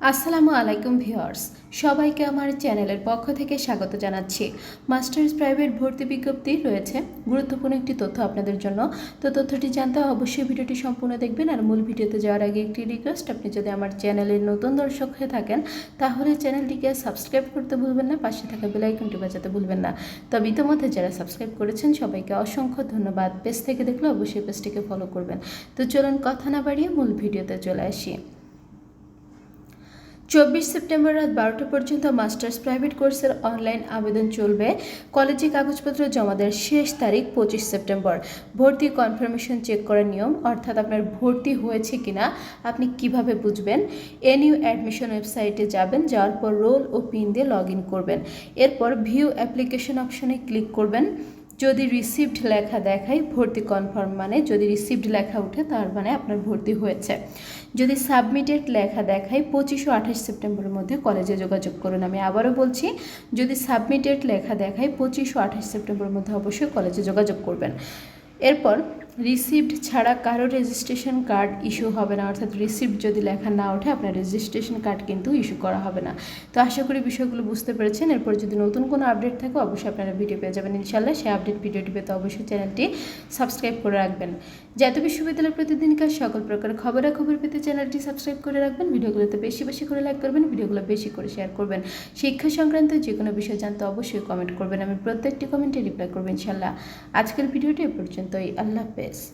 আসসালামু আলাইকুম ভিউয়ার্স, সবাইকে আমার চ্যানেলের পক্ষ থেকে স্বাগত জানাচ্ছি। মাস্টার্স প্রাইভেট ভর্তি বিজ্ঞপ্তি রয়েছে, গুরুত্বপূর্ণ একটি তথ্য আপনাদের জন্য। তো তথ্যটি জানতে অবশ্যই ভিডিওটি সম্পূর্ণ দেখবেন আর মূল ভিডিওতে যাওয়ার আগে একটি রিকোয়েস্ট আপনি যদি আমার চ্যানেলের নতুন দর্শক হয়ে থাকেন, তাহলে চ্যানেলটিকে সাবস্ক্রাইব করতে ভুলবেন না, পাশে থাকা বেলাইকনটি বাজাতে ভুলবেন না। তবে ইতিমধ্যে যারা সাবস্ক্রাইব করেছেন, সবাইকে অসংখ্য ধন্যবাদ। পেজ থেকে দেখলে অবশ্যই পেজটিকে ফলো করবেন। তো চলুন কথা না বাড়িয়ে মূল ভিডিওতে চলে আসি। চব্বিশ সেপ্টেম্বর রাত বারোটা পর্যন্ত মাস্টার্স প্রাইভেট কোর্সের অনলাইন আবেদন চলবে। কলেজে কাগজপত্র জমা দেওয়ার শেষ তারিখ পঁচিশ সেপ্টেম্বর। ভর্তি কনফার্মেশন চেক করার নিয়ম, অর্থাৎ আপনার ভর্তি হয়েছে কিনা, আপনি কীভাবে বুঝবেন? এনইউ অ্যাডমিশন ওয়েবসাইটে যাবেন, যাওয়ার পর রোল ও পিন দিয়ে লগ ইন করবেন। এরপর ভিউ অ্যাপ্লিকেশন অপশনে ক্লিক করবেন। যদি রিসিভড লেখা দেখায়, ভর্তি কনফার্ম মানে যদি রিসিভড লেখা উঠে তার মানে আপনার ভর্তি হয়েছে। যদি সাবমিটেড লেখা দেখায়, পঁচিশ ও আঠাশ সেপ্টেম্বরের মধ্যে কলেজে যোগাযোগ করুন। আমি আবারও বলছি, যদি সাবমিটেড লেখা দেখায়, পঁচিশ ও আঠাশ সেপ্টেম্বরের মধ্যে অবশ্যই কলেজে যোগাযোগ করবেন। এরপর রিসিভড ছাড়া কারও রেজিস্ট্রেশন কার্ড ইস্যু হবে না। অর্থাৎ রিসিপ্ট যদি লেখা না ওঠে, আপনার রেজিস্ট্রেশন কার্ড কিন্তু ইস্যু করা হবে না। তো আশা করি বিষয়গুলো বুঝতে পেরেছেন। এরপর যদি নতুন কোনো আপডেট থাকে, অবশ্যই আপনারা ভিডিও পেয়ে যাবেন। ইনশাল্লাহ সেই আপডেট ভিডিওটি পেতে অবশ্যই চ্যানেলটি সাবস্ক্রাইব করে রাখবেন। জাতীয় বিশ্ববিদ্যালয়ের প্রতিদিনকার সকল প্রকার খবরাখবর পেতে চ্যানেলটি সাবস্ক্রাইব করে রাখবেন। ভিডিওগুলোতে বেশি বেশি করে লাইক করবেন, ভিডিওগুলো বেশি করে শেয়ার করবেন। শিক্ষা সংক্রান্ত যে কোনো বিষয় জানতে অবশ্যই কমেন্ট করবেন। আমি প্রত্যেকটি কমেন্টে রিপ্লাই করবেন ইনশাল্লাহ আজকের ভিডিওটি এ পর্যন্তই। আল্লাহ হাফেজ। ustedes.